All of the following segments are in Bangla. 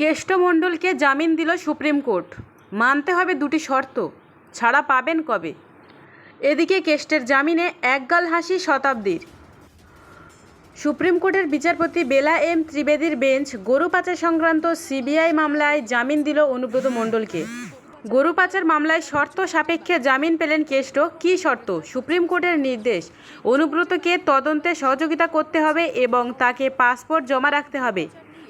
কেষ্টমণ্ডলকে জামিন দিল সুপ্রিম কোর্ট। মানতে হবে দুটি শর্ত। ছাড়া পাবেন কবে? এদিকে কেষ্টের জামিনে একগাল হাসি শতাব্দীর। সুপ্রিম কোর্টের বিচারপতি বেলা এম ত্রিবেদীর বেঞ্চ গরু পাচার সংক্রান্ত সিবিআই মামলায় জামিন দিল অনুব্রত মণ্ডলকে। গরু পাচার মামলায় শর্ত সাপেক্ষে জামিন পেলেন কেষ্ট। কী শর্ত? সুপ্রিম কোর্টের নির্দেশ। অনুব্রতকে তদন্তে সহযোগিতা করতে হবে এবং তাকে পাসপোর্ট জমা রাখতে হবে।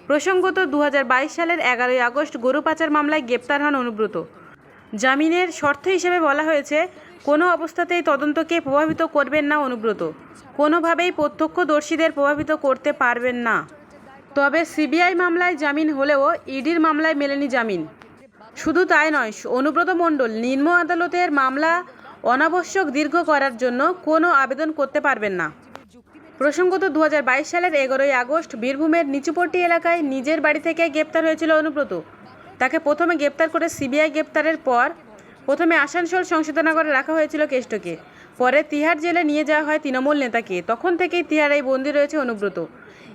প্রসঙ্গত দু হাজার বাইশ সালের এগারোই আগস্ট গরু পাচার মামলায় গ্রেপ্তার হন অনুব্রত। জামিনের শর্ত হিসেবে বলা হয়েছে, কোনো অবস্থাতেই তদন্তকে প্রভাবিত করবেন না অনুব্রত। কোনোভাবেই প্রত্যক্ষদর্শীদের প্রভাবিত করতে পারবেন না। তবে সিবিআই মামলায় জামিন হলেও ইডির মামলায় মেলেনি জামিন। শুধু তাই নয়, অনুব্রত মণ্ডল নিম্ন আদালতের মামলা অনাবশ্যক দীর্ঘ করার জন্য কোনো আবেদন করতে পারবেন না। প্রসঙ্গত দু হাজার বাইশ সালের এগারোই আগস্ট বীরভূমের নিচুপট্টি এলাকায় নিজের বাড়ি থেকে গ্রেপ্তার হয়েছিল অনুব্রত। তাকে প্রথমে গ্রেপ্তার করে সিবিআই গ্রেপ্তারের পর প্রথমে আসানসোল সংশোধনাগারে রাখা হয়েছিল কেষ্টকে। পরে তিহার জেলে নিয়ে যাওয়া হয় তৃণমূল নেতাকে। তখন থেকেই তিহারেই বন্দী রয়েছে অনুব্রত।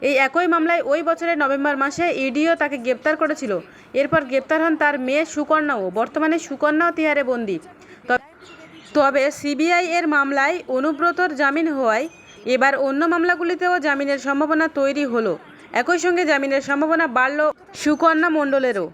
এই একই মামলায় ওই বছরের নভেম্বর মাসে ইডিও তাকে গ্রেপ্তার করেছিল। এরপর গ্রেপ্তার হন তার মেয়ে সুকন্যাও। বর্তমানে সুকন্যাও তিহারে বন্দী। তবে সিবিআই এর মামলায় অনুব্রতর জামিন হওয়ায় এবার অন্য মামলাগুলিতেও জামিনের সম্ভাবনা তৈরি হলো। একই সঙ্গে জামিনের সম্ভাবনা বাড়ল সুকন্যা মণ্ডলেরও।